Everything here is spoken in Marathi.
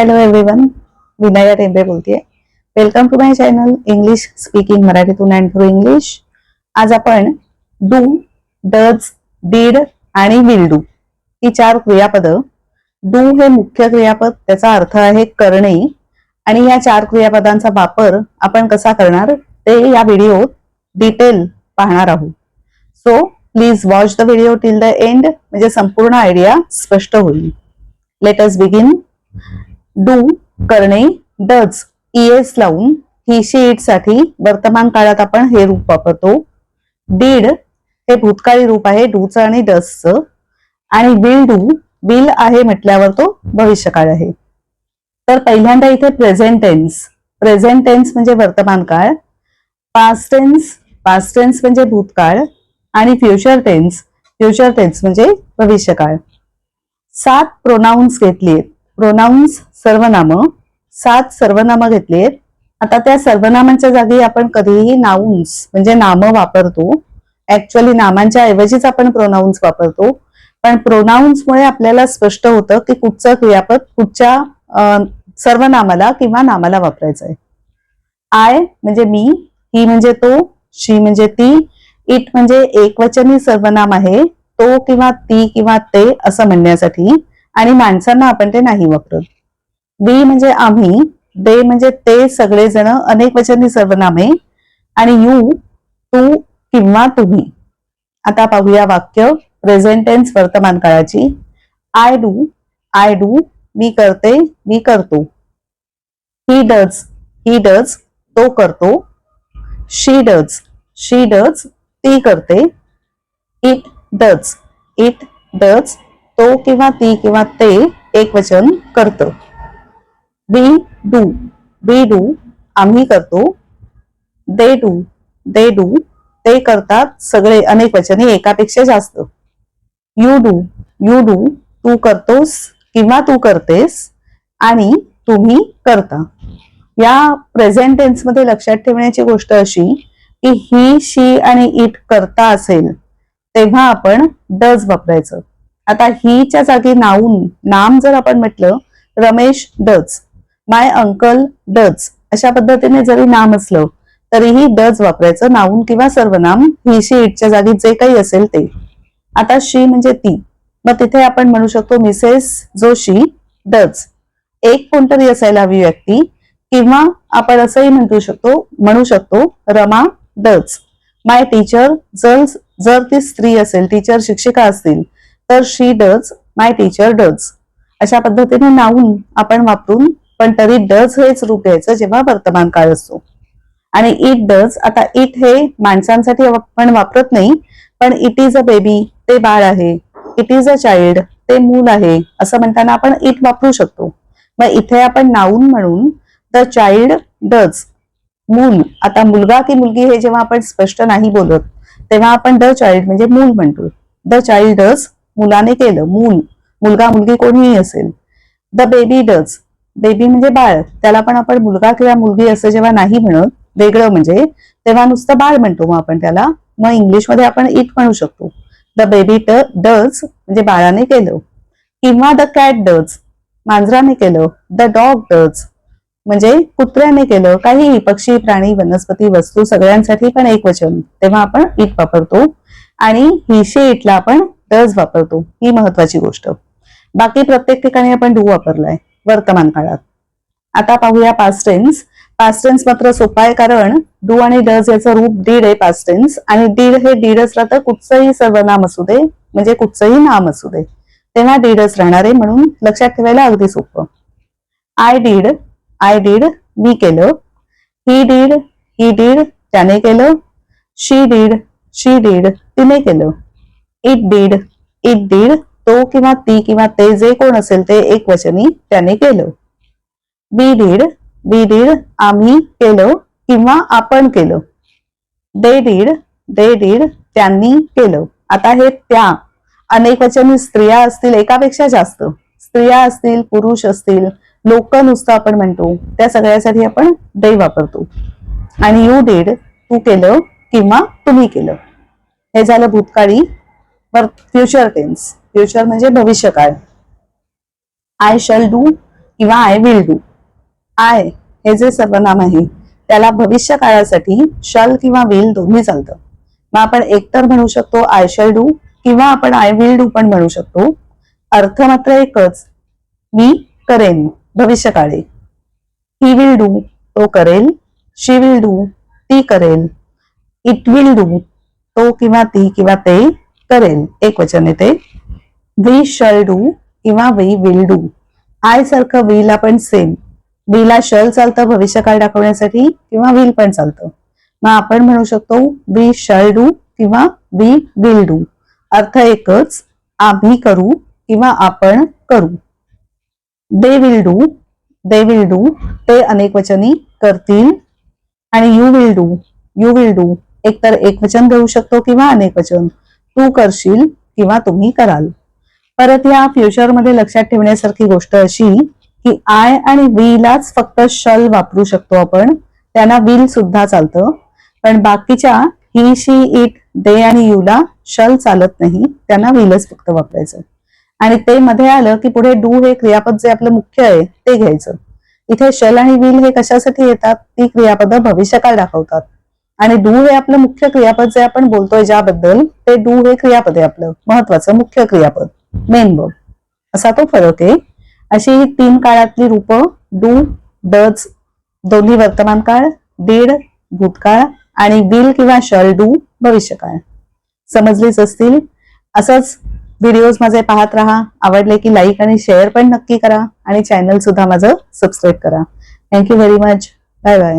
हॅलो एव्हरीवन विनया टेंबे बोलतेय. Welcome to my channel English speaking मराठीतून अँड थ्रू इंग्लिश आज आपण डू डज डीड आणि विल डू ही चार क्रियापदं. डू हे मुख्य क्रियापद त्याचा अर्थ आहे करणे. आणि या चार क्रियापदांचा वापर आपण कसा करणार ते या व्हिडिओत डिटेल पाहणार आहोत. So please watch the video till the end म्हणजे संपूर्ण आयडिया स्पष्ट होईल. लेट अस बिगिन डू करणे डज ईएस लावून ही शीटसाठी वर्तमान काळात आपण हे रूप वापरतो. डीड हे भूतकाळी रूप आहे डूचं आणि डसचं आणि विल डू विल आहे म्हटल्यावर तो भविष्यकाळ आहे. तर पहिल्यांदा इथे प्रेझेंट टेन्स प्रेझेंट टेन्स म्हणजे वर्तमान काळ. पास्ट टेन्स पास्ट टेन्स म्हणजे भूतकाळ. आणि फ्युचर टेन्स फ्युचर टेन्स म्हणजे भविष्यकाळ. सात प्रोनाऊन्स घेतली आहेत प्रोनाऊन्स सर्वनाम सात सर्वनाम घेतलेत. आता त्या सर्वनामांच्या जागी आपण कधीही नाउन्स म्हणजे नामं वापरतो. ऍक्च्युअली नामांच्या ऐवजीच आपण प्रोनाऊन्स वापरतो. पण प्रोनाऊन्समुळे आपल्याला स्पष्ट होतं की कुठचं क्रियापद कुठच्या सर्वनामाला किंवा नामाला वापरायचं आहे आय म्हणजे मी ही म्हणजे तो शी म्हणजे ती इट म्हणजे एकवचनी सर्वनाम आहे तो किंवा ती किंवा ते असं म्हणण्यासाठी. आणि माणसांना आपण ते नाही वापरत. वी म्हणजे आम्ही दे म्हणजे ते सगळेजण अनेक वचनी सर्वनामे आणि यू तू किंवा तुम्ही. आता पाहूया वाक्य प्रेझेंट टेन्स वर्तमान काळाची. आय डू आय डू मी करते मी करतो. ही डज ही डज तो करतो. शी डज शी डज ती करते. इट डज इट डज तो किंवा ती किंवा ते एक वचन करतं. वी डू वी डू आम्ही करतो. दे डू दे डू ते करतात सगळे अनेक वचने एकापेक्षा जास्त. यू डू यू डू तू करतोस किंवा तू करतेस आणि तुम्ही करता. या प्रेझेंट टेन्समध्ये लक्षात ठेवण्याची गोष्ट अशी की ही शी आणि इट करता असेल तेव्हा आपण डज वापरायचं. आता हीच्या जागी नाऊन नाम जर आपण म्हटलं Ramesh does my uncle does अशा पद्धतीने जरी नाम असलं तरीही डज वापरायचं नाऊन किंवा सर्वनाम ही शी इटच्या जागी जे काही असेल ते. आता शी म्हणजे ती. मग तिथे आपण म्हणू शकतो मिसेस जोशी डज. एक कोणतरी असायला हवी व्यक्ती किंवा आपण असंही म्हणू शकतो म्हणू शकतो रमा डज. माय टीचर जर जर ती स्त्री असेल टीचर शिक्षिका असतील तर she does my teacher does अशा पद्धतीने नाऊन आपण वापरून पण तरी डज हेच रूप घ्यायचं जेव्हा वर्तमान काळ असतो. आणि इट डज आता इट हे माणसांसाठी आपण वापरत नाही पण इट इज अ बेबी ते बाळ आहे. इट इज अ चाइल्ड ते मूल आहे. असं म्हणताना आपण इट वापरू शकतो. मग इथे आपण नाऊन म्हणून द चाइल्ड डज मूल. आता मुलगा की मुलगी हे जेव्हा आपण स्पष्ट नाही बोलत तेव्हा आपण द चाइल्ड म्हणजे मूल म्हणतो. द चाइल्ड डज मुलाने केलं मूल मुलगा मुलगी कोणीही असेल. द बेबी डज बेबी म्हणजे बाळ. त्याला पण आपण मुलगा किंवा मुलगी असं जेव्हा नाही म्हणत वेगळं म्हणजे तेव्हा नुसतं बाळ म्हणतो मग आपण त्याला. मग इंग्लिशमध्ये आपण इट म्हणू शकतो. द बेबी डज म्हणजे बाळाने केलं. किंवा द कॅट डज मांजराने केलं. द डॉग डज म्हणजे कुत्र्याने केलं. काही पक्षी प्राणी वनस्पती वस्तू सगळ्यांसाठी पण एक वचन. तेव्हा आपण इट वापरतो. आणि हिशे इटला आपण डज वापरतो ही महत्वाची गोष्ट. बाकी प्रत्येक ठिकाणी आपण डू वापरलाय वर्तमान काळात. आता पाहूया पास्ट टेन्स पास्ट टेन्स मात्र सोपा आहे कारण डू आणि डज याचं रूप डीड आहे पास्ट टेन्स आणि डीड हे डीडच राहतं कुठचंही सर्वनाम असू दे म्हणजे कुठचंही नाम असू दे. तेव्हा डीडच राहणार आहे म्हणून लक्षात ठेवायला अगदी सोपं. आय डीड आय डीड मी केलं. ही डीड ही डीड त्याने केलं. शी डीड शी डीड तिने केलं. इट डीड इट डीड तो किंवा ती किंवा ते जे कोण असेल ते एक वचनी त्याने केलं. बी डीड बी डीड आम्ही केलं किंवा आपण केलं. दे डीड दे डीड त्यांनी केलं. आता हे त्या अनेक वचनी स्त्रिया असतील एकापेक्षा जास्त. स्त्रिया असतील पुरुष असतील लोक नुसतं आपण म्हणतो त्या सगळ्यासाठी आपण दे वापरतो. आणि यू डीड तू केलं किंवा तुम्ही केलं. हे झालं भूतकाळी बर फ्युचर टेन्स फ्युचर म्हणजे भविष्य काळ आय शल डू किंवा आय विल डू आय हे जे सर्वनाम आहे त्याला भविष्य काळासाठी शल किंवा विल दोन्ही चालतं. मग आपण एकतर म्हणू शकतो आय शल डू किंवा आपण आय विल डू पण म्हणू शकतो. अर्थ मात्र एकच. मी करेन भविष्य काळे ही विल डू तो करेल. शी विल डू ती करेल. इट विल डू तो किंवा ती किंवा ते करेल एक वचन येते. वी शल डू किंवा वी विल डू आय सारखं वीला पण सेम वीला शल चालतं भविष्यकाळ दाखवण्यासाठी किंवा विल पण चालतं. मग आपण म्हणू शकतो वी शल डू किंवा वी विल डू अर्थ एकच आम्ही करू किंवा आपण करू. They will do they will do ते अनेक वचनी करतील आणि you will do you will do एकतर एक वचन घेऊ शकतो किंवा अनेक वचन. तू करशील किंवा तुम्ही कराल. परत या फ्युचरमध्ये लक्षात ठेवण्यासारखी गोष्ट अशी की आय आणि वी लाच फक्त शल वापरू शकतो आपण. त्यांना विल सुद्धा चालतं. पण बाकीच्या ही शी इट दे आणि यूला शल चालत नाही. त्यांना विलच फक्त वापरायचं. आणि ते मध्ये आलं की पुढे डू हे क्रियापद जे आपलं मुख्य आहे ते घ्यायचं. इथे शल आणि विल हे कशासाठी येतात? ती क्रियापद भविष्यकाळ दाखवतात. आणि डू हे आपलं मुख्य क्रियापद जे आपण बोलतोय ज्याबद्दल ते डू हे क्रियापद आहे आपलं महत्वाचं मुख्य क्रियापद. मेन वर्ब असा तो फरक आहे. अशी ही तीन काळातली रूपं डू डज दोन्ही वर्तमान काळ डीड भूतकाळ आणि विल किंवा शल डू भविष्यकाळ. समजलीच असतील? असंच व्हिडिओज माझे पाहत राहा. आवडले की लाईक आणि शेअर पण नक्की करा. आणि चॅनल सुद्धा माझं सबस्क्राईब करा. Thank you very much bye bye